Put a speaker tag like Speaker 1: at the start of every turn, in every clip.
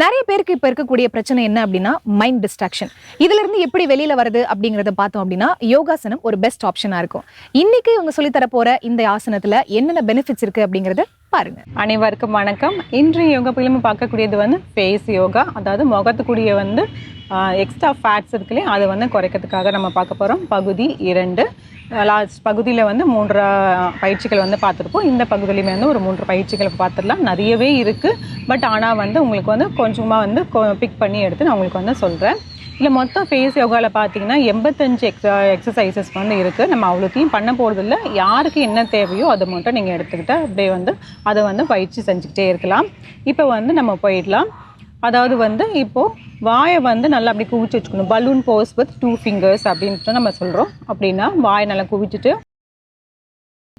Speaker 1: நிறைய பேருக்கு இப்போ இருக்கக்கூடிய பிரச்சனை என்ன அப்படின்னா மைண்ட் டிஸ்ட்ராக்ஷன் இதுலேருந்து எப்படி வெளியில் வருது அப்படிங்கிறத பார்த்தோம் அப்படின்னா யோகாசனம் ஒரு பெஸ்ட் ஆப்ஷனாக இருக்கும். இன்னைக்கு இவங்க சொல்லி தர இந்த ஆசனத்தில் என்னென்ன பெனிஃபிட்ஸ் இருக்குது அப்படிங்கறத பாருங்க.
Speaker 2: அனைவருக்கும் வணக்கம். இன்று யோகா பயிலும் பார்க்கக்கூடியது வந்து ஃபேஸ் யோகா அதாவது முகத்துக்குரிய வந்து எக்ஸ்ட்ரா ஃபேட்ஸ் இருக்குல்லையே அதை வந்து குறைக்கிறதுக்காக நம்ம பார்க்க போகிறோம் பகுதி இரண்டு. லாஸ்ட் பகுதியில் வந்து மூன்று பயிற்சிகள் வந்து பார்த்துருப்போம். இந்த பகுதியிலுமே வந்து ஒரு மூன்று பயிற்சிகள் பார்த்துடலாம். நிறையவே இருக்குது பட் ஆனால் வந்து உங்களுக்கு வந்து கொஞ்சமாக வந்து பிக் பண்ணி எடுத்து நான் உங்களுக்கு வந்து சொல்கிறேன் இல்லை மொத்தம் ஃபேஸ் யோகாவில் பார்த்தீங்கன்னா எண்பத்தஞ்சு எக்ஸ எக்ஸசைசஸ் வந்து இருக்குது நம்ம அவ்வளோத்தையும் பண்ண போகிறதில்ல யாருக்கு என்ன தேவையோ அதை மட்டும் நீங்கள் எடுத்துக்கிட்டு அப்படியே வந்து அதை வந்து பயிற்சி செஞ்சுக்கிட்டே இருக்கலாம். இப்போ வந்து நம்ம போயிடலாம். அதாவது வந்து இப்போது வாயை வந்து நல்லா அப்படி குவிச்சு வச்சுக்கணும். Balloon pose with two fingers அப்படின்ட்டு நம்ம சொல்கிறோம் அப்படின்னா வாயை நல்லா குவிச்சிட்டு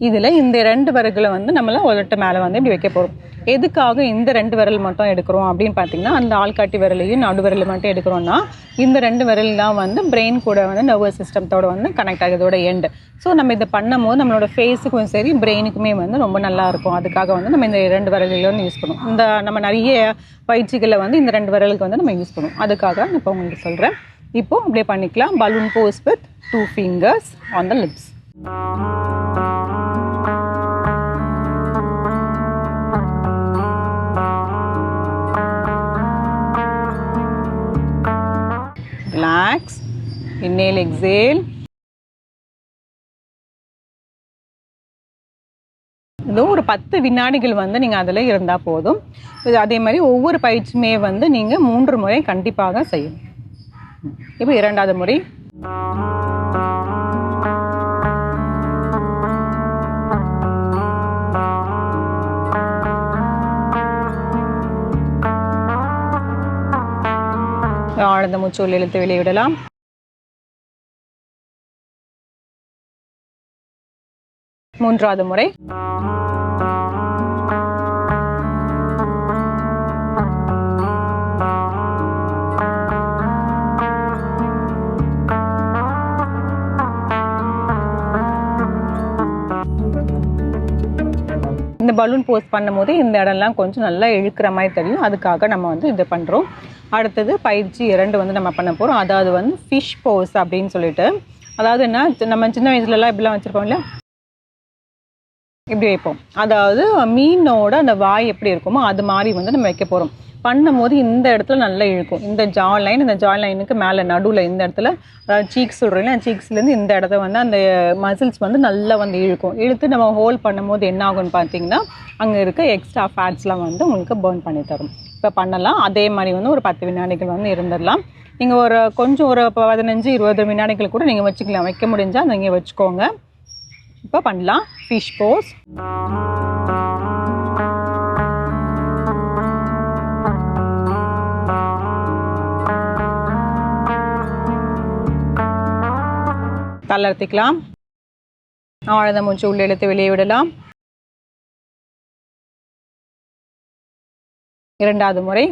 Speaker 2: இதில் இந்த ரெண்டு விரல்களை வந்து நம்மள உதட்டு மேலே வந்து இப்படி வைக்க போகிறோம் எதுக்காக இந்த ரெண்டு விரல் மட்டும் எடுக்கிறோம் அப்படின்னு பார்த்தீங்கன்னா அந்த ஆள்காட்டி விரலையும் நடு விரல் மட்டும் எடுக்கிறோம்னா இந்த ரெண்டு விரல் தான் வந்து பிரெயின் கூட வந்து நர்வஸ் சிஸ்டத்தோட வந்து கனெக்ட் ஆகிறதோட எண்டு ஸோ நம்ம இதை பண்ணும்போது நம்மளோட ஃபேஸுக்கும் சரி பிரெயினுக்குமே வந்து ரொம்ப நல்லா இருக்கும். அதுக்காக வந்து நம்ம இந்த ரெண்டு விரல்களை வந்து யூஸ் பண்ணுவோம். இந்த நம்ம நிறைய பயிற்சிகளை வந்து இந்த ரெண்டு விரலுக்கு வந்து நம்ம யூஸ் பண்ணுவோம். அதுக்காக நான் இப்போ உங்களுக்கு சொல்கிறேன் இப்போது அப்படியே பண்ணிக்கலாம். Balloon pose with two fingers on the lips relax. Inhale exhale. இது ஒரு பத்து வினாடிகள் வந்து நீங்கள் அதில் இருந்தால் போதும். இது அதே மாதிரி ஒவ்வொரு பயிற்சியுமே வந்து நீங்கள் மூன்று முறை கண்டிப்பாக செய்யணும். இப்போ இரண்டாவது முறை. ஆழ்ந்த மூச்சு இழுத்து மூன்றாவது முறை. இந்த பலூன் போஸ்ட் பண்ணும்போது இந்த இடம்லாம் கொஞ்சம் நல்லா இழுக்கிற மாதிரி தெரியும். அதுக்காக நம்ம வந்து இதை பண்ணுறோம் அடுத்தது பயிற்சி இரண்டு வந்து நம்ம பண்ண போகிறோம் அதாவது வந்து ஃபிஷ் போஸ் அப்படின்னு சொல்லிட்டு. அதாவது என்ன? நம்ம சின்ன வயசுலலாம் இப்படிலாம் வச்சுருக்கோம் இல்லையா? இப்படி வைப்போம். அதாவது மீனோட அந்த வாய் எப்படி இருக்குமோ அது மாதிரி வந்து நம்ம வைக்க போகிறோம் பண்ணும்போது இந்த இடத்துல நல்லா இழுக்கும். இந்த ஜா லைன் இந்த ஜா லைனுக்கு மேலே நடுவில் இந்த இடத்துல சீக்ஸ் சொல்கிறீங்களா சீக்ஸ்லேருந்து இந்த இடத்த வந்து அந்த மசில்ஸ் வந்து நல்லா வந்து இழுக்கும். இழுத்து நம்ம ஹோல் பண்ணும்போது என்ன ஆகும்னு பார்த்தீங்கன்னா அங்கே இருக்க எக்ஸ்ட்ரா ஃபேட்ஸ்லாம் வந்து உங்களுக்கு பேர்ன் பண்ணி தரும். இப்போ பண்ணலாம். அதே மாதிரி வந்து ஒரு பத்து வினாடிகள் வந்து இருந்துடலாம். நீங்கள் ஒரு கொஞ்சம் ஒரு பதினஞ்சு இருபது வினாடிகள் கூட நீங்கள் வச்சுக்கலாம். வைக்க முடிஞ்சால் நீங்கள் வச்சுக்கோங்க. இப்போ பண்ணலாம். ஃபிஷ் போஸ் தளர்த்திக்கலாம். ஆழ்ந்த மூச்சு உள்ளே இழுத்து வெளியே விடலாம். இரண்டாவது முறை.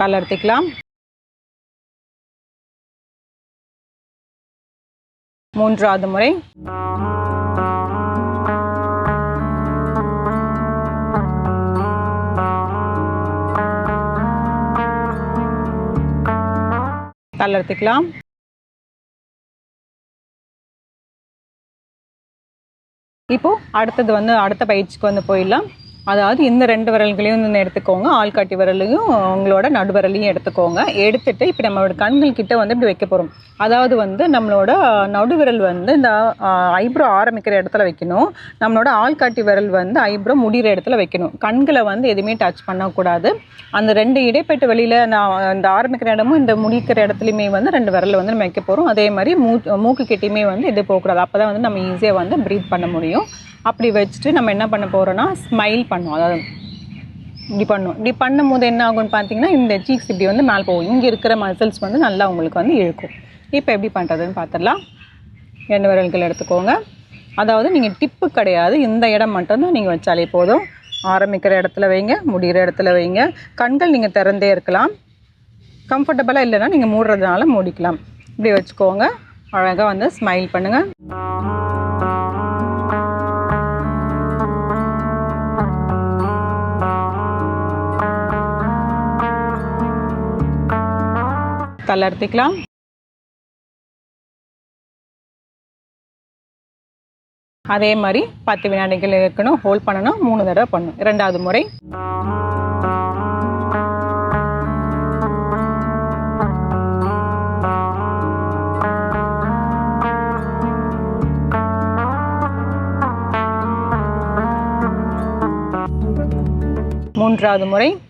Speaker 2: தளர்த்திக்கலாம் மூன்றாவது முறை. தளர்த்திக்கலாம் இப்போது அடுத்தது வந்து அடுத்த பயிற்சிக்கு வந்து போயிடலாம். அதாவது இந்த ரெண்டு விரல்களையும் வந்து எடுத்துக்கோங்க. ஆள்காட்டி விரலையும் உங்களோட நடுவிரலையும் எடுத்துக்கோங்க. எடுத்துட்டு இப்போ நம்மளோட கண்கள் கிட்ட வந்து இப்படி வைக்க போகிறோம் அதாவது வந்து நம்மளோட நடுவிரல் வந்து இந்த ஐப்ரோ ஆரம்பிக்கிற இடத்துல வைக்கணும். நம்மளோட ஆள்காட்டி விரல் வந்து ஐப்ரோ முடிகிற இடத்துல வைக்கணும். கண்களை வந்து எதுவுமே டச் பண்ணக்கூடாது. அந்த ரெண்டு இடைப்பட்ட வெளியில் நான் இந்த ஆரம்பிக்கிற இடமும் இந்த முடிக்கிற இடத்துலையுமே வந்து ரெண்டு விரலை வந்து நம்ம வைக்க போகிறோம் அதே மாதிரி மூ மூக்கு கிட்டேயுமே வந்து இது போகக்கூடாது. அப்போ தான் வந்து நம்ம ஈஸியாக வந்து ப்ரீத் பண்ண முடியும். அப்படி வச்சுட்டு நம்ம என்ன பண்ண போகிறோம்னா ஸ்மைல் பண்ணுவோம். அதாவது இப்படி பண்ணும் இப்படி பண்ணும்போது என்ன ஆகும்னு பார்த்தீங்கன்னா இந்த சீக்ஸ் இப்படி வந்து மேலே போகும். இங்கே இருக்கிற மசில்ஸ் வந்து நல்லா உங்களுக்கு வந்து இழுக்கும். இப்போ எப்படி பண்ணுறதுன்னு பார்த்துடலாம் ரெண்டு விரல்கள் எடுத்துக்கோங்க. அதாவது நீங்கள் டிப்பு கிடையாது. இந்த இடம் மட்டும்தான் நீங்கள் வச்சாலே போதும். ஆரம்பிக்கிற இடத்துல வைங்க முடிகிற இடத்துல வைங்க. கண்கள் நீங்கள் திறந்தே இருக்கலாம். கம்ஃபர்டபுளாக இல்லைன்னா நீங்கள் மூடுறதுனால மூடிக்கலாம். இப்படி வச்சுக்கோங்க. அழகாக வந்து ஸ்மைல் பண்ணுங்கள் கலர்த்திக்கலாம் அதே மாதிரி பத்து வினாடிகள் இருக்கணும். ஹோல்ட் பண்ணணும். மூணு தடவை பண்ணணும். இரண்டாவது முறை. மூன்றாவது முறை.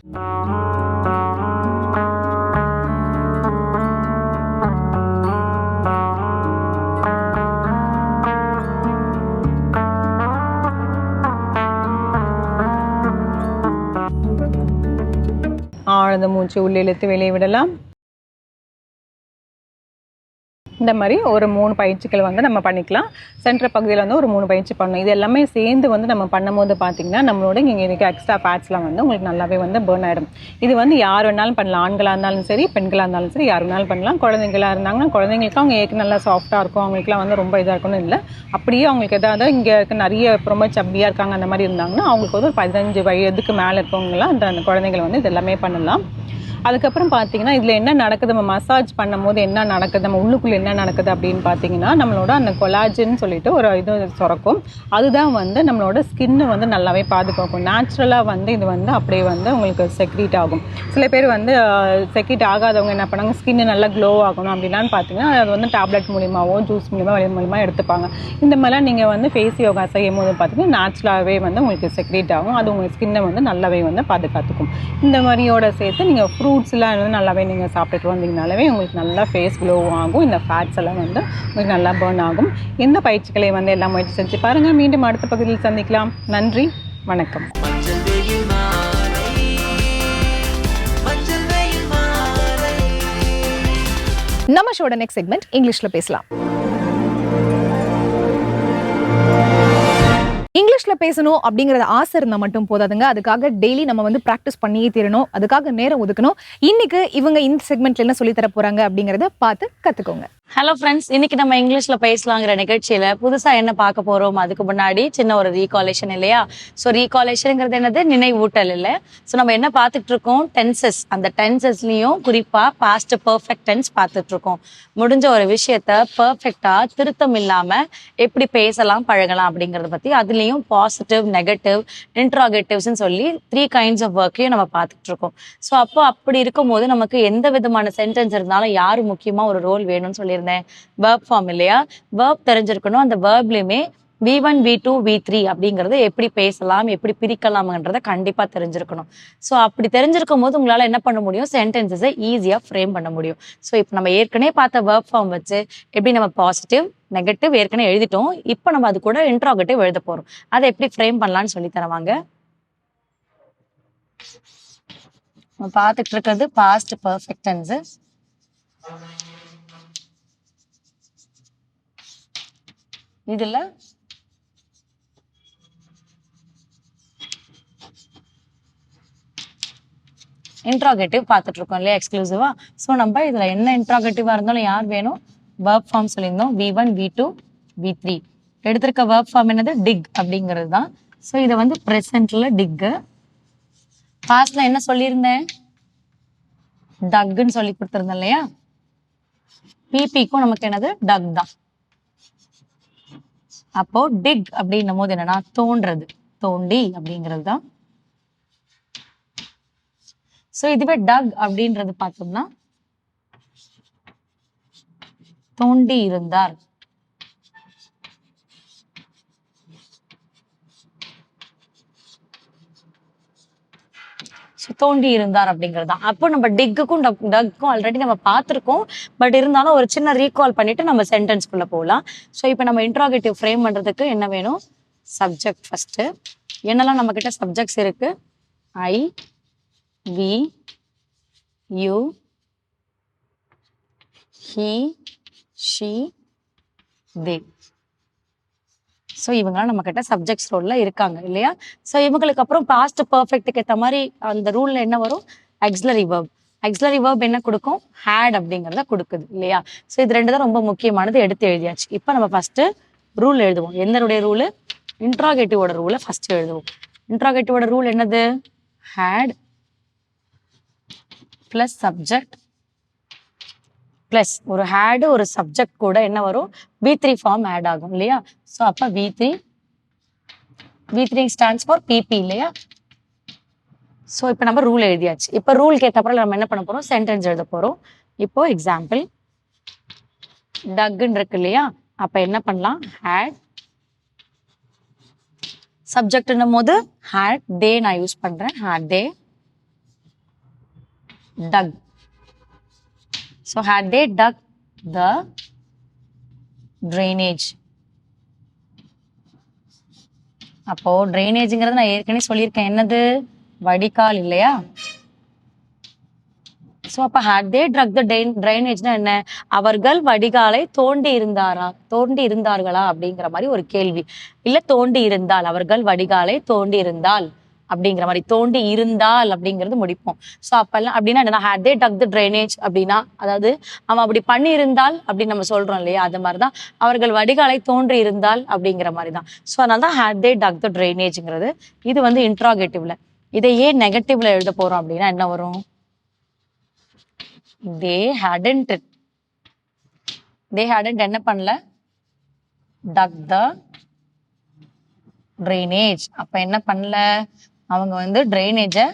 Speaker 2: ஆழ்ந்த மூச்சு உள்ளே இழுத்து வெளியே விடலாம். இந்த மாதிரி ஒரு மூணு பயிற்சிகள் வந்து நம்ம பண்ணிக்கலாம். சென்டர் பகுதியில் வந்து ஒரு மூணு பயிற்சி பண்ணணும். இது எல்லாமே சேர்ந்து வந்து நம்ம பண்ணும்போது பார்த்தீங்கன்னா நம்மளோட இங்கே இருக்க எக்ஸ்ட்ரா ஃபேட்ஸ்லாம் வந்து உங்களுக்கு நல்லாவே வந்து பேர்ன் ஆகிடும் இது வந்து யார் வேணாலும் பண்ணலாம். ஆண்களாக இருந்தாலும் சரி பெண்களாக இருந்தாலும் சரி யார் வேணாலும் பண்ணலாம். குழந்தைங்களா இருந்தாங்கன்னா குழந்தைங்களுக்கு அவங்க ஏற்க நல்லா சாஃப்டாக இருக்கும். அவங்களுக்குலாம் வந்து ரொம்ப இதாக இருக்கணும் இல்லை. அப்படியே அவங்களுக்கு எதாவது இங்கே இருக்க நிறைய ரொம்ப சப்பியாக இருக்காங்க அந்த மாதிரி இருந்தாங்கன்னா அவங்களுக்கு வந்து ஒரு பதினஞ்சு வயதுக்கு மேலே இருக்கவங்களாம் அந்த அந்த குழந்தைங்களை வந்து இது எல்லாமே பண்ணலாம். அதுக்கப்புறம் பார்த்தீங்கன்னா இதில் என்ன நடக்குது? நம்ம மசாஜ் பண்ணும்போது என்ன நடக்குது? நம்ம உள்ளுக்குள்ளே என்ன நடக்குது அப்படின்னு பார்த்தீங்கன்னா நம்மளோட அந்த கொலாஜின்னு சொல்லிட்டு ஒரு இது சுரக்கும். அதுதான் வந்து நம்மளோட ஸ்கின்னை வந்து நல்லாவே பாதுகாக்கும். நேச்சுரலாக வந்து இது வந்து அப்படியே வந்து உங்களுக்கு செக்ரீட் ஆகும். சில பேர் வந்து செக்ரீட் ஆகாதவங்க என்ன பண்ணாங்க ஸ்கின்னு நல்லா க்ளோ ஆகணும் அப்படின்லாம் பார்த்தீங்கன்னா அது வந்து டேப்லெட் மூலியமாகவோ ஜூஸ் மூலியமாக வழி மூலியமாக எடுத்துப்பாங்க. இந்த மாதிரிலாம் நீங்கள் வந்து ஃபேஸ் யோகா செய்யும் போது பார்த்தீங்கன்னா நேச்சுரலாகவே வந்து உங்களுக்கு செக்ரீட் ஆகும். அது உங்கள் ஸ்கின்னை வந்து நல்லாவே வந்து பாதுகாத்துக்கும். இந்த மாதிரியோட சேர்த்து நீங்கள் ஃப்ரூட்ஸ்லாம் வந்து நல்லாவே நீங்கள் சாப்பிட்டுட்டு வந்தீங்கனாலே உங்களுக்கு நல்லா ஃபேஸ் க்ளோ ஆகும். இந்த ஃபேட்ஸ் எல்லாம் வந்து உங்களுக்கு நல்லா பேர்ன் ஆகும். இந்த பயிற்சிகளை வந்து எல்லாம் முயற்சி செஞ்சு பாருங்கள் மீண்டும் அடுத்த பகுதியில் சந்திக்கலாம். நன்றி. வணக்கம்.
Speaker 1: நம்ம ஷோட நெக்ஸ்ட் செக்மெண்ட் இங்கிலீஷில் பேசலாம். இங்கிலீஷ்ல பேசணும் அப்படிங்கறது ஆசை இருந்தால் மட்டும் போதாதுங்க. அதுக்காக டெய்லி நம்ம வந்து பிராக்டிஸ் பண்ணியே தீரணும். அதுக்காக நேரம் ஒதுக்கணும். இன்னைக்கு இவங்க இந்த செக்மெண்ட்ல என்ன சொல்லித்தர போறாங்க அப்படிங்கறத பார்த்து கத்துக்கோங்க.
Speaker 3: ஹலோ ஃப்ரெண்ட்ஸ் இன்னைக்கு நம்ம இங்கிலீஷ்ல பேசலாங்கிற நிகழ்ச்சியில புதுசா என்ன பார்க்க போறோம் அதுக்கு முன்னாடி சின்ன ஒரு ரீகாலேஷன் இல்லையா? ஸோ ரீகாலேஷனுங்கிறது என்னது? நினைவூட்டல் இல்லை. ஸோ நம்ம என்ன பார்த்துட்டு இருக்கோம்? டென்சஸ் அந்த டென்சஸ்லயும் குறிப்பா பாஸ்ட் பர்ஃபெக்ட் டென்ஸ் பார்த்துட்டு இருக்கோம். முடிஞ்ச ஒரு விஷயத்த பர்ஃபெக்டா திருத்தம் இல்லாம எப்படி பேசலாம் பழகலாம் அப்படிங்கறத பத்தி அதுலயும் பாசிட்டிவ் நெகட்டிவ் இன்ட்ராகேட்டிவ்ஸ்னு சொல்லி த்ரீ கைண்ட்ஸ் ஆஃப் ஒர்க்கையும் நம்ம பார்த்துட்டு இருக்கோம் ஸோ அப்போ அப்படி இருக்கும்போது நமக்கு எந்த விதமான சென்டென்ஸ் இருந்தாலும் யாரு முக்கியமா ஒரு ரோல் வேணும்னு சொல்லியிருந்தேன்? வேர்ப் ஃபார்ம் இல்லையா? வேர்ப் தெரிஞ்சிருக்கணும். அந்த வேர்ப்லயுமே V one V two V three அப்படிங்கறது எப்படி பேசலாம் எப்படி பிரிக்கலாம்ன்றத கண்டிப்பா தெரிஞ்சிருக்கணும். ஸோ அப்படி தெரிஞ்சிருக்கும் போது உங்களால என்ன பண்ண முடியும்? சென்டென்சஸை ஈஸியா ஃப்ரேம் பண்ண முடியும். ஸோ இப்போ நம்ம ஏற்கனவே பார்த்த ஒர்க் ஃபார்ம் வச்சு எப்படி நம்ம பாசிட்டிவ் நெகட்டிவ் ஏற்கனவே எழுதிட்டோம். இப்போ நம்ம அது கூட இன்ட்ராகட்டிவ் எழுத போறோம். அதை எப்படி ஃப்ரேம் பண்ணலாம்னு சொல்லி தருவாங்க? நம்ம பார்த்துட்டு இருக்கிறது பாஸ்ட் பர்ஃபெக்ட் டென்ஸு இதில் இன்ட்ராகேட்டிவ் பார்த்துட்டு இருக்கோம் இல்லையா எக்ஸ்க்ளூசிவா ஸோ நம்ம இதுல என்ன இன்ட்ராகேட்டிவா இருந்தாலும் யார் வேணும்? வேர்ப் ஃபார்ம் சொல்லியிருந்தோம். V one V two V three எடுத்திருக்க வேர்ப் ஃபார்ம் என்னது? டிக் அப்படிங்கிறது தான். ஸோ இதை வந்து ப்ரெசென்ட்ல டிக்கு பாஸ்ட்ல என்ன சொல்லியிருந்தேன்? டக்குன்னு சொல்லி கொடுத்துருந்தேன் இல்லையா? பிபிக்கும் நமக்கு என்னது? டக் தான். அப்போ டிக் அப்படின்னும் போது என்னன்னா தோன்றது. தோண்டி அப்படிங்கிறது தான். ஸோ இதுவே டக் அப்படின்றது பார்த்தோம்னா தோண்டி இருந்தார். தோண்டி இருந்தார் அப்படிங்கிறது தான். அப்போ நம்ம டிக்குக்கும் டக்குக்கும் ஆல்ரெடி நம்ம பார்த்துருக்கோம். பட் இருந்தாலும் ஒரு சின்ன ரீகால் பண்ணிட்டு நம்ம சென்டென்ஸ்குள்ளே போகலாம். ஸோ இப்போ நம்ம இன்ட்ராகேட்டிவ் ஃப்ரேம் பண்ணுறதுக்கு என்ன வேணும்? சப்ஜெக்ட் ஃபஸ்ட்டு என்னெல்லாம் நம்மக்கிட்ட சப்ஜெக்ட்ஸ் இருக்கு? I we you he she they so இவங்களாம் நம்ம கிட்ட சப்ஜெக்ட்ஸ் ரோல்ல இருக்காங்க இல்லையா? ஸோ இவங்களுக்கு அப்புறம் பாஸ்ட் பர்ஃபெக்ட்டுக்கு ஏற்ற மாதிரி அந்த ரூல்ல என்ன வரும்? ஆக்ஸிலரி வேர்ப் ஆக்ஸிலரி வேர்ப் என்ன கொடுக்கும்? ஹேட் அப்படிங்கிறத கொடுக்குது இல்லையா? ஸோ இது ரெண்டு தான் ரொம்ப முக்கியமானது எடுத்து எழுதியாச்சு. இப்போ நம்ம ஃபர்ஸ்ட் ரூல் எழுதுவோம். என்னருடைய ரூலு இன்ட்ராகேட்டிவோட ரூலை ஃபர்ஸ்ட் எழுதுவோம். இன்ட்ராகேட்டிவோட ரூல் என்னது? ஹேட் ப்ளஸ் சப்ஜெக்ட் ப்ளஸ் ஒரு ஹேடு ஒரு சப்ஜெக்ட் கூட என்ன வரும்? வி த்ரீ ஃபார்ம் ஆட் ஆகும் இல்லையா? ஸோ அப்போ V three V three stands for PP இல்லையா? ஸோ இப்போ நம்ம ரூல் எழுதியாச்சு. இப்போ ரூல் கேட்டப்பறம் நம்ம என்ன பண்ண போகிறோம் சென்டென்ஸ் எழுத போகிறோம் இப்போ எக்ஸாம்பிள் டக்குன்னு இருக்கு இல்லையா? அப்போ என்ன பண்ணலாம்? ஹேட் சப்ஜெக்ட்னும் போது ஹேட் தே நான் யூஸ் பண்ணுறேன் had they dug So had they dug the drainage? அப்போ ட்ரைனேஜுங்கிறது நான் ஏற்கனவே சொல்லியிருக்கேன். என்னது? வடிகால் இல்லையா? ஸோ அப்போ ஹேட் தே ட்ரக் த ட்ரைனேஜ்னா என்ன? அவர்கள் வடிகாலை தோண்டி இருந்தாரா? தோண்டி இருந்தார்களா? அப்படிங்கிற மாதிரி ஒரு கேள்வி. இல்லை தோண்டி இருந்தால் அவர்கள் வடிகாலை தோண்டி இருந்தால். அப்படிங்கிற மாதிரி தோண்டி இருந்தால் அப்படிங்கிறது முடிப்போம். ஸோ அப்பெல்லாம் அப்படின்னா என்ன had they dug the drainage அப்படின்னா அதாவது அவன் அப்படி பண்ணி இருந்தால் அப்படின்னு நம்ம சொல்றோம் இல்லையா அது மாதிரி தான் அவர்கள் வடிகாலை தோன்றி இருந்தால் அப்படிங்கிற மாதிரி தான் ஸோ அதனால தான் ஹேட் தே டக் த ட்ரைனேஜ்ங்கிறது இது வந்து இன்ட்ராகேட்டிவ்ல இதை ஏன் நெகட்டிவ்ல எழுத போறோம் அப்படின்னா என்ன வரும்? தே ஹேடன்ட் தே ஹேடன்ட் என்ன பண்ணல? டக் த ட்ரைனேஜ் அப்ப என்ன பண்ணல? அவங்க வந்து ட்ரைனேஜை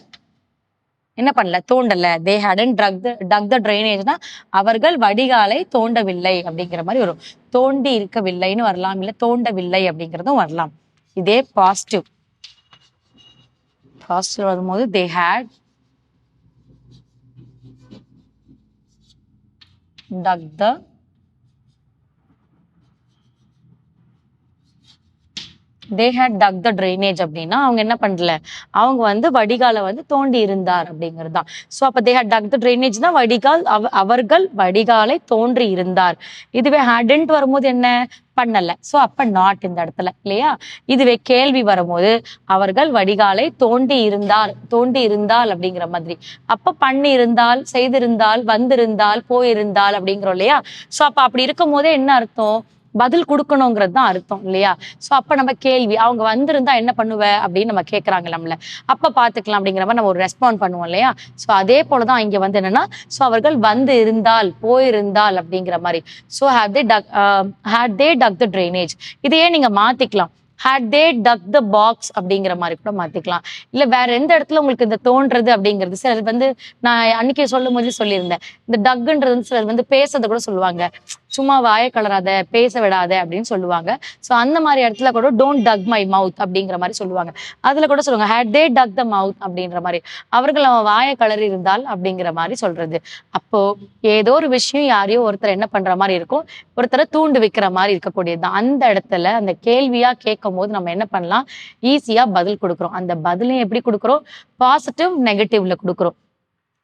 Speaker 3: என்ன பண்ணல? தோண்டல. தே ஹேடன் ட்ரக் த டக் த ட்ரைனேஜ்னா அவர்கள் வடிகாலை தோண்டவில்லை அப்படிங்கிற மாதிரி வரும். தோண்டி இருக்கவில்லைன்னு வரலாம் இல்லை தோண்டவில்லை அப்படிங்கிறதும் வரலாம். இதே பாசிட்டிவ் பாசிட்டிவ் வரும்போது they had dug the they had dug the drainage அப்படின்னா அவங்க என்ன பண்ணல? அவங்க வந்து வடிகாலை வந்து தோண்டி இருந்தார் அப்படிங்கிறது தான். ஸோ அப்போ தே ஹேட் டக் த ட்ரைனேஜ் தான் வடிகால் அவ அவர்கள் வடிகாலை தோன்றி இருந்தார். இதுவே ஹேடன்ட் வரும்போது என்ன? பண்ணல. ஸோ அப்ப நாட் இந்த இடத்துல இல்லையா? இதுவே கேள்வி வரும்போது அவர்கள் வடிகாலை தோண்டி இருந்தால் தோண்டி இருந்தால் அப்படிங்கிற மாதிரி. அப்ப பண்ணி இருந்தால் செய்திருந்தால் வந்திருந்தால் போயிருந்தால் அப்படிங்கிறோம் இல்லையா? ஸோ அப்ப அப்படி இருக்கும் போதே என்ன அர்த்தம்? பதில் கொடுக்கணுங்கிறது தான் அர்த்தம் இல்லையா? ஸோ அப்ப நம்ம கேள்வி அவங்க வந்திருந்தா என்ன பண்ணுவ அப்படின்னு நம்ம கேட்குறாங்க நம்மள. அப்ப பாத்துக்கலாம் அப்படிங்கிற மாதிரி நம்ம ஒரு ரெஸ்பாண்ட் பண்ணுவோம் இல்லையா? ஸோ அதே போலதான் இங்க வந்து என்னன்னா ஸோ அவர்கள் வந்து இருந்தால் போயிருந்தால் அப்படிங்கிற மாதிரி. So had they dug had they dug the drainage இதையே நீங்க மாத்திக்கலாம். Had they dug the box அப்படிங்கிற மாதிரி கூட மாத்திக்கலாம். இல்ல வேற எந்த இடத்துல உங்களுக்கு இந்த தோன்றது அப்படிங்கிறது சிலர் வந்து நான் அன்னைக்கு சொல்லும் போது சொல்லியிருந்தேன். இந்த டக்குன்றது சிலர் வந்து பேசுறத கூட சொல்லுவாங்க. சும்மா வாய கலராத பேச விடாத அப்படின்னு சொல்லுவாங்க. ஸோ அந்த மாதிரி இடத்துல கூட டோன்ட் டக் மை மவுத் அப்படிங்கிற மாதிரி சொல்லுவாங்க. அதுல கூட சொல்லுவாங்க ஹேட் தே டக் த மவுத் அப்படின்ற மாதிரி. அவர்கள் அவன் வாய கலர் இருந்தால் அப்படிங்கிற மாதிரி சொல்றது. அப்போ ஏதோ ஒரு விஷயம் யாரையோ ஒருத்தர் என்ன பண்ற மாதிரி இருக்கும் ஒருத்தரை தூண்டு வைக்கிற மாதிரி இருக்கக்கூடியது அந்த இடத்துல அந்த கேள்வியா கேட்கும் போது நம்ம என்ன பண்ணலாம்? ஈஸியா பதில் கொடுக்குறோம். அந்த பதிலையும் எப்படி கொடுக்குறோம்? பாசிட்டிவ் நெகட்டிவ்ல கொடுக்குறோம்.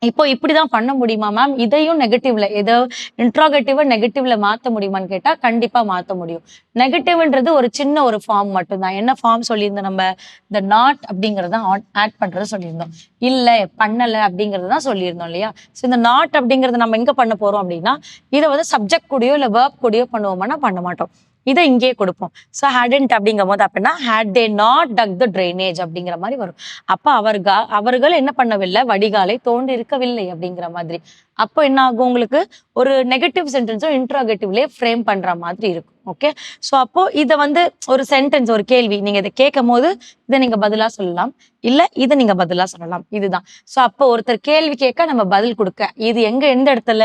Speaker 3: இப்போ இப்படிதான் பண்ண முடியுமா மேம் இதையும் நெகட்டிவ்ல ஏதோ இன்ட்ராகேட்டிவா நெகட்டிவ்ல மாத்த முடியுமான்னு கேட்டா கண்டிப்பா மாத்த முடியும். நெகட்டிவ்ன்றது ஒரு சின்ன ஒரு ஃபார்ம் மட்டும்தான். என்ன ஃபார்ம் சொல்லியிருந்தோம் நம்ம? இந்த நாட் அப்படிங்கறத ஆட் பண்றது சொல்லியிருந்தோம். இல்ல பண்ணல அப்படிங்கறது தான் சொல்லியிருந்தோம் இல்லையா? ஸோ இந்த நாட் அப்படிங்கறத நம்ம எங்க பண்ண போறோம் அப்படின்னா இதை வந்து சப்ஜெக்ட் கூடயோ இல்ல வேர்ப் கூடயோ பண்ணுவோம்னா பண்ண மாட்டோம். இதை இங்கேயே கொடுப்போம். ஸோ ஹேடன்ட் அப்படிங்கும் போது அப்படின்னா had they not dug the drainage அப்படிங்கிற மாதிரி வரும். அப்ப அவர்கள் அவர்கள் என்ன பண்ணவில்லை? வடிகாலை தோண்டி இருக்கவில்லை அப்படிங்கிற மாதிரி. அப்போ என்ன ஆகும் உங்களுக்கு? ஒரு நெகட்டிவ் சென்டென்ஸும் இன்ட்ராகேட்டிவ்லேயே ஃப்ரேம் பண்ற மாதிரி இருக்கும். ஓகே ஸோ அப்போ இதை வந்து ஒரு சென்டென்ஸ் ஒரு கேள்வி. நீங்க இதை கேட்கும் போது இதை நீங்க பதிலா சொல்லலாம். இல்ல இதை நீங்க பதிலா சொல்லலாம். இதுதான். ஸோ அப்போ ஒருத்தர் கேள்வி கேட்க நம்ம பதில் கொடுக்க. இது எங்க எந்த இடத்துல?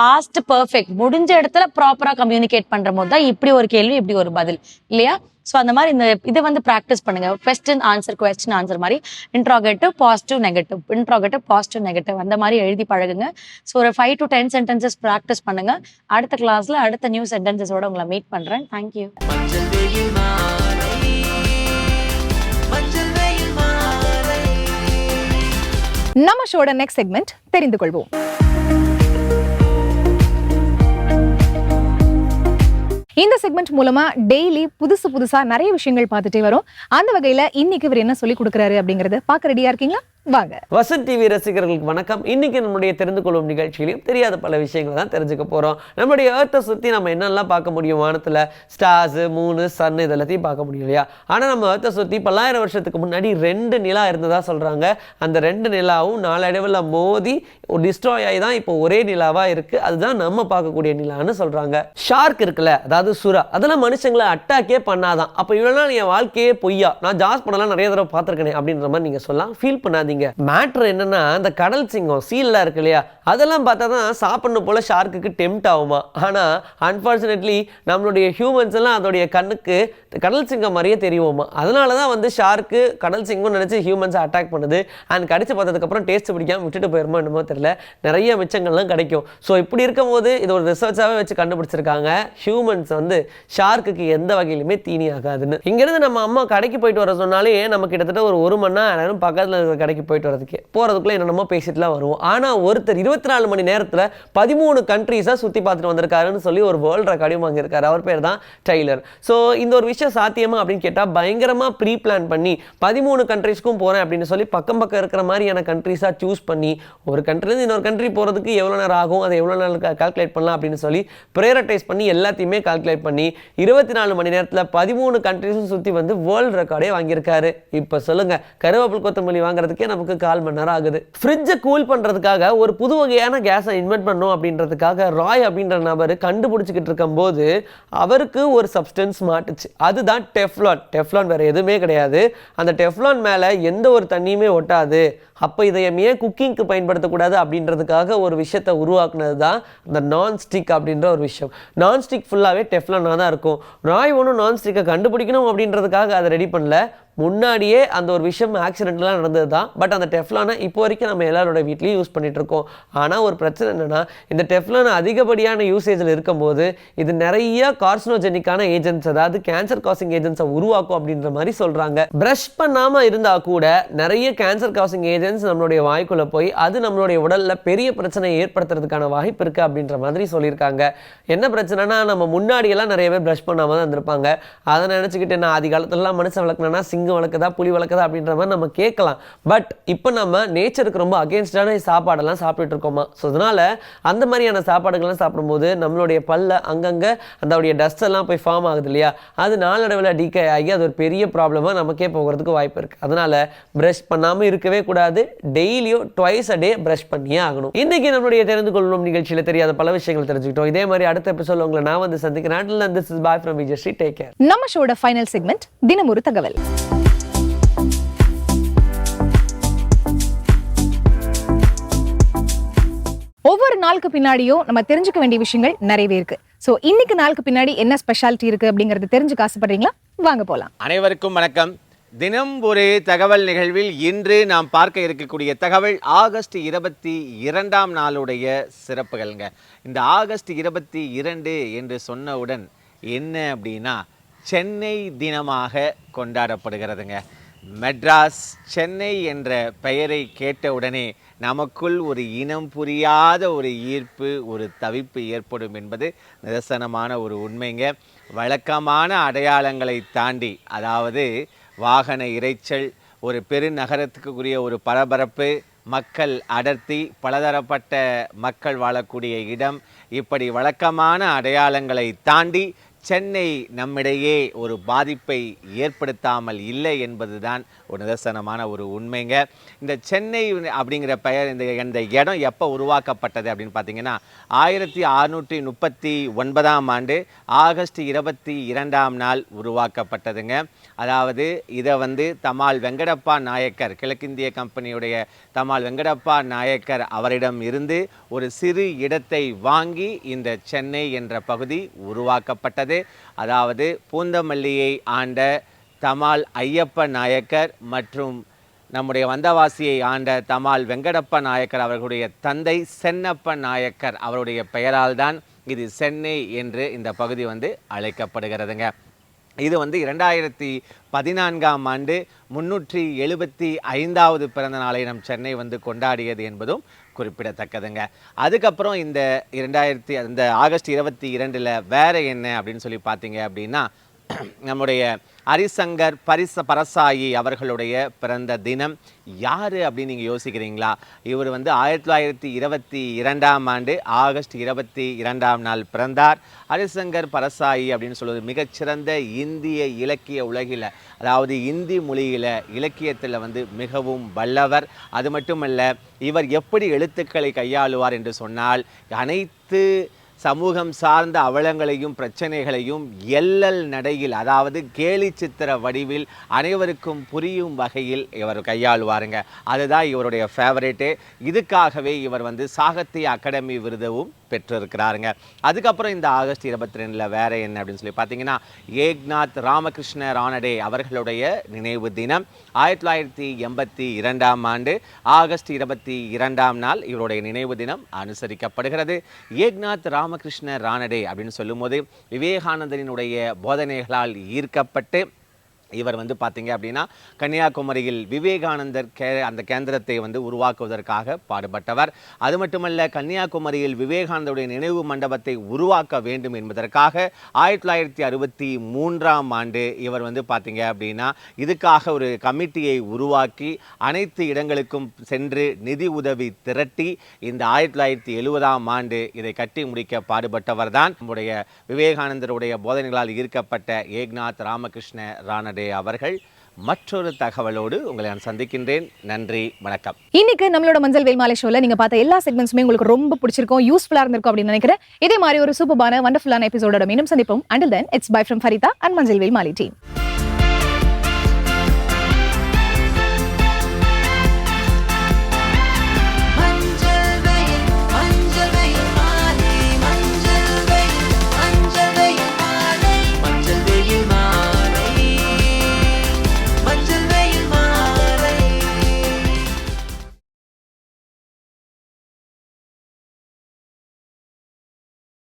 Speaker 3: பாஸ்ட் பர்ஃபெக்ட் முடிஞ்ச இடத்துல ப்ராப்பரா கம்யூனிகேட் பண்ற போது தான் இப்படி ஒரு கேள்வி இப்படி ஒரு பதில். இல்லையா? ஸோ அந்த மாதிரி இந்த இதை வந்து ப்ராக்டிஸ் பண்ணுங்க. கொஸ்டின் ஆன்சர் கொஸ்டின் ஆன்சர் மாதிரி. Interrogative positive negative interrogative positive negative அந்த மாதிரி எழுதி பழகுங்க. ஸோ ஒரு five to ten sentences practice பண்ணுங்க. அடுத்த கிளாஸ்ல அடுத்த நியூ சென்டென்சஸோட உங்களை மீட் பண்றேன். தேங்க்யூ
Speaker 1: நம்ம ஷோட நெக்ஸ்ட் செக்மெண்ட் தெரிந்து கொள்வோம். இந்த செக்மெண்ட் மூலமா டெய்லி புதுசு புதுசா நிறைய விஷயங்கள் பார்த்துட்டே வரும். அந்த வகையில இன்னைக்கு இவர் என்ன சொல்லி கொடுக்குறாரு அப்படிங்கறத பார்க்க ரெடியா இருக்கீங்களா? வாங்க.
Speaker 4: வசந்த் டிவி ரசிகர்களுக்கு வணக்கம். இன்னைக்கு நம்முடைய தெரிந்து கொள்ளும் நிகழ்ச்சியிலையும் தெரியாத பல விஷயங்களை தான் தெரிஞ்சுக்க போகிறோம் நம்முடைய ஏர்த்தை சுற்றி நம்ம என்னெல்லாம் பார்க்க முடியும்? வானத்தில் ஸ்டார்ஸ் மூணு சன் இது எல்லாத்தையும் பார்க்க முடியும் இல்லையா? ஆனால் நம்ம ஏர்த்தை சுற்றி பல்லாயிரம் வருஷத்துக்கு முன்னாடி ரெண்டு நிலா இருந்ததாக சொல்கிறாங்க அந்த ரெண்டு நிலாவும் நாளடைவில் மோதி டிஸ்ட்ராய் ஆகி தான் இப்போ ஒரே நிலாவாக இருக்குது அதுதான் நம்ம பார்க்கக்கூடிய நிலான்னு சொல்கிறாங்க ஷார்க் இருக்குல்ல அதாவது சுறா. அதெல்லாம் மனுஷங்களை அட்டாக்கே பண்ணாதான். அப்போ இவ்வளோ நாள் என் வாழ்க்கையே பொய்யா? நான் ஜாஸ் பண்ணலாம் நிறைய தடவை பார்த்துருக்கேன் அப்படின்ற மாதிரி நீங்கள் சொல்லலாம். ஃபீல் பண்ணாதீங்க. மேட்ரு என்னன்னா அந்த கடல் சிங்கம் சீல்லாம் இருக்கு இல்லையா? அதெல்லாம் பார்த்தா தான் சாப்பிடணும் போல ஷார்க்குக்கு டெம்ட் ஆகுமா? ஆனால் அன்ஃபார்ச்சுனேட்லி நம்மளுடைய ஹியூமன்ஸ் எல்லாம் அதோடைய கண்ணுக்கு கடல் சிங்கம் மாதிரியே தெரியுமா அதனால தான் வந்து ஷார்க்கு கடல் சிங்கம் நினச்சி ஹியூமன்ஸை அட்டாக் பண்ணுது. அண்ட் கடிச்சு பார்த்ததுக்கப்புறம் டேஸ்ட் பிடிக்காம விட்டுட்டு போயிருமோ என்னமோ தெரியல. நிறைய மிச்சங்கள்லாம் கிடைக்கும். ஸோ இப்படி இருக்கும் போது இது ஒரு ரிசர்ச்சாகவே வச்சு கண்டுபிடிச்சிருக்காங்க. ஹியூமன்ஸ் வந்து ஷார்க்குக்கு எந்த வகையிலுமே தீனி ஆகாதுன்னு. இங்கேருந்து நம்ம அம்மா கடைக்கு போயிட்டு வர சொன்னாலே நம்ம கிட்டத்தட்ட ஒரு ஒரு மணி நேரம் பக்கத்தில் இருக்கிற கடைக்கு போயிட்டு வரதுக்கு போகிறதுக்குள்ளே என்னென்னமோ பேசிட்டுலாம் வருவோம். ஆனால் ஒருத்தர் இருபத்தி நாலு மணி நேரத்தில் பதிமூணு கண்ட்ரீஸாக சுற்றி பார்த்துட்டு வந்திருக்காருன்னு சொல்லி ஒரு வேர்ல்ட் ரெக்கார்டையும் வாங்கியிருக்காரு. அவர் பேர் தான் டெய்லர் ஸோ இந்த ஒரு விஷயம் சாத்தியமா அப்படின்னு கேட்டால் பயங்கரமாக ப்ரீ பிளான் பண்ணி பதிமூணு கண்ட்ரீஸ்க்கும் போகிறேன் அப்படின்னு சொல்லி பக்கம் பக்கம் இருக்கிற மாதிரியான கண்ட்ரீஸாக சூஸ் பண்ணி ஒரு கண்ட்ரிலேருந்து இன்னொரு கண்ட்ரி போகிறதுக்கு எவ்வளோ நேரம் ஆகும் அதை எவ்வளோ நேரம் கால்குலேட் பண்ணலாம் அப்படின்னு சொல்லி ப்ரேரட்டைஸ் பண்ணி எல்லாத்தையுமே கால்குலேட் பண்ணி இருபத்தி நாலு மணி நேரத்தில் பதிமூணு கண்ட்ரீஸும் சுற்றி வந்து வேர்ல்டு ரெக்கார்டே வாங்கியிருக்காரு. இப்போ சொல்லுங்கள் கருவேப்பில் கொத்தமல்லி வாங்குறதுக்கே நமக்கு கால் மணி நேரம் ஆகுது ஃப்ரிட்ஜை கூல் பண்ணுறதுக்காக ஒரு புது வகையான கேஸை இன்வென்ட் பண்ணோம் அப்படின்றதுக்காக ராய் அப்படின்ற நபர் கண்டுபிடிச்சிக்கிட்டு இருக்கும்போது அவருக்கு ஒரு சப்ஸ்டன்ஸ் மாட்டுச்சு. அதுதான் டெஃப்லான் டெஃப்லான் வேறு எதுவுமே கிடையாது. அந்த டெஃப்லான் மேலே எந்த ஒரு தண்ணியுமே ஒட்டாது. அப்போ இதை ஏன் குக்கிங்க்கு பயன்படுத்தக்கூடாது அப்படின்றதுக்காக ஒரு விஷயத்தை உருவாக்குனது தான் இந்த நான் ஸ்டிக் அப்படின்ற ஒரு விஷயம். நான் ஸ்டிக் ஃபுல்லாகவே டெஃப்லானாக தான் இருக்கும். ராய் ஒன்றும் நான் ஸ்டிக்கை கண்டுபிடிக்கணும் அப்படின்றதுக்காக அதை ரெடி பண்ணல. முன்னாடியே அந்த ஒரு விஷயம் ஆக்சிடென்ட்லாம் நடந்தது தான் பட் அந்த டெஃப்லானை இப்போ வரைக்கும் நம்ம எல்லாரோட வீட்லேயும் யூஸ் பண்ணிகிட்ருக்கோம் இருக்கோம் ஆனால் ஒரு பிரச்சனை என்னென்னா இந்த டெஃப்லான் அதிகப்படியான யூசேஜில் இருக்கும்போது இது நிறைய கார்சினோஜெனிக்கான ஏஜென்ட்ஸ் அதாவது கேன்சர் காசிங் ஏஜென்ட்ஸை உருவாக்கும் அப்படின்ற மாதிரி சொல்கிறாங்க ப்ரஷ் பண்ணாமல் இருந்தால் கூட நிறைய கேன்சர் காசிங் ஏஜென்ட்ஸ் நம்மளுடைய வாய்க்குள்ளே போய் அது நம்மளுடைய உடலில் பெரிய பிரச்சனையை ஏற்படுத்துறதுக்கான வாய்ப்பு இருக்குது அப்படின்ற மாதிரி சொல்லியிருக்காங்க. என்ன பிரச்சனைனா நம்ம முன்னாடியெல்லாம் நிறைய பேர் ப்ரஷ் பண்ணாமல் தான் இருந்திருப்பாங்க. அதை நினச்சிக்கிட்டு நான் அதிகாலத்துலலாம் மனுஷன் வளர்க்கணும்னா சிங்கம் வளர்க்குதா புலி வளர்க்குதா அப்படின்ற மாதிரி நம்ம கேட்கலாம். பட் இப்போ நம்ம நேச்சருக்கு ரொம்ப அகேன்ஸ்டான சாப்பாடெல்லாம் சாப்பிட்டுட்டு இருக்கோமா? ஸோ அதனால் அந்த மாதிரியான சாப்பாடுகள்லாம் சாப்பிடும்போது நம்மளுடைய பல்ல அங்கங்கே அதோடைய டஸ்ட் எல்லாம் போய் ஃபார்ம் ஆகுது இல்லையா? அது நாளடைவில் டீகே ஆகி அது ஒரு பெரிய ப்ராப்ளமாக நமக்கே போகிறதுக்கு வாய்ப்பு இருக்குது அதனால் ப்ரஷ் பண்ணாமல் இருக்கவே கூடாது. டெய்லியும் ட்வைஸ் அ டே ப்ரஷ் பண்ணியே ஆகணும். இன்றைக்கி நம்மளுடைய தெரிந்து கொள்ளும் நிகழ்ச்சியில் தெரியாத பல விஷயங்கள் தெரிஞ்சுக்கிட்டோம். இதே மாதிரி அடுத்த எபிசோட உங்களை நான் வந்து சந்திக்கிறேன். This is bye from Vijay take care
Speaker 1: நம்ம ஷோட ஃபைனல் செக்மெண்ட் தினமொரு தகவல். ஒவ்வொரு நாளுக்கு பின்னாடியும் நம்ம தெரிஞ்சுக்க வேண்டிய விஷயங்கள் நிறையவே இருக்கு. ஸோ இன்னைக்கு நாளுக்கு பின்னாடி என்ன ஸ்பெஷாலிட்டி இருக்கு அப்படிங்கறது தெரிஞ்சுக்க ஆசைப்படுறீங்களா? வாங்க போலாம்.
Speaker 5: அனைவருக்கும் வணக்கம். தினம் ஒரு தகவல் நிகழ்வில் இன்று நாம் பார்க்க இருக்கக்கூடிய தகவல் ஆகஸ்ட் இருபத்தி இரண்டாம் நாளுடைய சிறப்புகள்ங்க. இந்த ஆகஸ்ட் இருபத்தி இரண்டு என்று சொன்னவுடன் என்ன அப்படின்னா சென்னை தினமாக கொண்டாடப்படுகிறதுங்க. மெட்ராஸ் சென்னை என்ற பெயரை கேட்டவுடனே நமக்குள் ஒரு இனம் புரியாத ஒரு ஈர்ப்பு ஒரு தவிப்பு ஏற்படும் என்பது நிதர்சனமான ஒரு உண்மைங்க. வழக்கமான அடையாளங்களை தாண்டி அதாவது வாகன இரைச்சல் ஒரு பெருநகரத்துக்குரிய ஒரு பரபரப்பு மக்கள் அடர்த்தி பலதரப்பட்ட மக்கள் வாழக்கூடிய இடம் இப்படி வழக்கமான அடையாளங்களை தாண்டி சென்னை நம்மிடையே ஒரு பாதிப்பை ஏற்படுத்தாமல் இல்லை என்பதுதான் ஒரு நிதர்சனமான ஒரு உண்மைங்க. இந்த சென்னை அப்படிங்கிற பெயர் இந்த இந்த இடம் எப்போ உருவாக்கப்பட்டது அப்படின்னு பார்த்தீங்கன்னா ஆயிரத்தி அறுநூற்றி முப்பத்தி ஒன்பதாம் ஆண்டு ஆகஸ்ட் இருபத்தி இரண்டாம் நாள் உருவாக்கப்பட்டதுங்க. அதாவது இதை வந்து தமால் வெங்கடப்பா நாயக்கர் கிழக்கிந்திய கம்பெனியுடைய தமால் வெங்கடப்பா நாயக்கர் அவரிடம் இருந்து ஒரு சிறு இடத்தை வாங்கி இந்த சென்னை என்ற பகுதி உருவாக்கப்பட்டது. அதாவது பூந்தமல்லியை ஆண்ட தமால் ஐயப்ப நாயக்கர் மற்றும் நம்முடைய வந்தவாசியை ஆண்ட தமால் வெங்கடப்ப நாயக்கர் அவர்களுடைய தந்தை சென்னப்ப நாயக்கர் அவருடைய பெயரால் தான் இது சென்னை என்று இந்த பகுதி வந்து அழைக்கப்படுகிறதுங்க. இது வந்து இரண்டாயிரத்தி பதினான்காம் ஆண்டு முன்னூற்றி எழுபத்தி ஐந்தாவது பிறந்த நாளை நம் சென்னை வந்து கொண்டாடியது என்பதும் குறிப்பிடத்தக்கதுங்க. அதுக்கப்புறம் இந்த இரண்டாயிரத்தி அந்த ஆகஸ்ட் இருபத்தி இரண்டில் வேறு என்ன அப்படின்னு சொல்லி பார்த்தீங்க அப்படின்னா நம்முடைய ஹரிசங்கர் பரிச பரசாயி அவர்களுடைய பிறந்த தினம் யார் அப்படின்னு நீங்கள் யோசிக்கிறீங்களா? இவர் வந்து ஆயிரத்தி தொள்ளாயிரத்தி இருபத்தி இரண்டாம் ஆண்டு ஆகஸ்ட் இருபத்தி இரண்டாம் நாள் பிறந்தார். ஹரிசங்கர் பரசாயி அப்படின்னு சொல்வது மிகச்சிறந்த இந்திய இலக்கிய உலகில் அதாவது இந்தி மொழியில் இலக்கியத்தில் வந்து மிகவும் வல்லவர். அது மட்டுமல்ல இவர் எப்படி எழுத்துக்களை கையாளுவார் என்று சொன்னால் அனைத்து சமூகம் சார்ந்த அவலங்களையும் பிரச்சனைகளையும் எல்லல் நடையில் அதாவது கேலி சித்திர வடிவில் அனைவருக்கும் புரியும் வகையில் இவர் கையாளுவாருங்க. அதுதான் இவருடைய ஃபேவரேட்டு இதுக்காகவே இவர் வந்து சாகித்ய அகாடமி விருதவும் பெற்றிருக்கிறாருங்க. அதுக்கப்புறம் இந்த ஆகஸ்ட் இருபத்தி ரெண்டில் வேற என்ன அப்படின்னு சொல்லி பார்த்தீங்கன்னா ஏக்நாத் ராமகிருஷ்ண ரானடே அவர்களுடைய நினைவு தினம். ஆயிரத்தி தொள்ளாயிரத்தி எண்பத்தி இரண்டாம் ஆண்டு ஆகஸ்ட் இருபத்தி இரண்டாம் நாள் இவருடைய நினைவு தினம் அனுசரிக்கப்படுகிறது. ஏக்நாத் ராமகிருஷ்ண ரானடே அப்படின்னு சொல்லும்போது விவேகானந்தரினுடைய போதனைகளால் ஈர்க்கப்பட்டு இவர் வந்து பார்த்தீங்க அப்படின்னா கன்னியாகுமரியில் விவேகானந்தர் கே அந்த கேந்திரத்தை வந்து உருவாக்குவதற்காக பாடுபட்டவர். அது மட்டுமல்ல கன்னியாகுமரியில் விவேகானந்தருடைய நினைவு மண்டபத்தை உருவாக்க வேண்டும் என்பதற்காக ஆயிரத்தி தொள்ளாயிரத்தி அறுபத்தி மூன்றாம் ஆண்டு இவர் வந்து பார்த்தீங்க அப்படின்னா இதுக்காக ஒரு கமிட்டியை உருவாக்கி அனைத்து இடங்களுக்கும் சென்று நிதி உதவி திரட்டி இந்த ஆயிரத்தி தொள்ளாயிரத்தி எழுபதாம் ஆண்டு இதை கட்டி முடிக்க பாடுபட்டவர் தான் நம்முடைய விவேகானந்தருடைய போதனைகளால் ஈர்க்கப்பட்ட ஏக்நாத் ராமகிருஷ்ண ரானடே அவர்கள் மற்றொரு தகவலோடு உங்களை நான் சந்திக்கின்றேன். நன்றி வணக்கம்.
Speaker 1: இன்னைக்கு நம்மளோட மஞ்சள் வேல்மாலை ஷோல நீங்க பார்த்த எல்லா செக்மெண்ட்ஸுமே உங்களுக்கு ரொம்ப பிடிச்சிருக்கும் யூஸ்ஃபுல்லா இருந்திருக்கும் அப்படின்னு நினைக்கிறேன். இதே மாதிரி ஒரு சூப்பரான வண்டர்ஃபுல்லான எபிசோடோட மீண்டும் சந்திப்போம். Until then it's bye from Farida and Manjal Velmalai team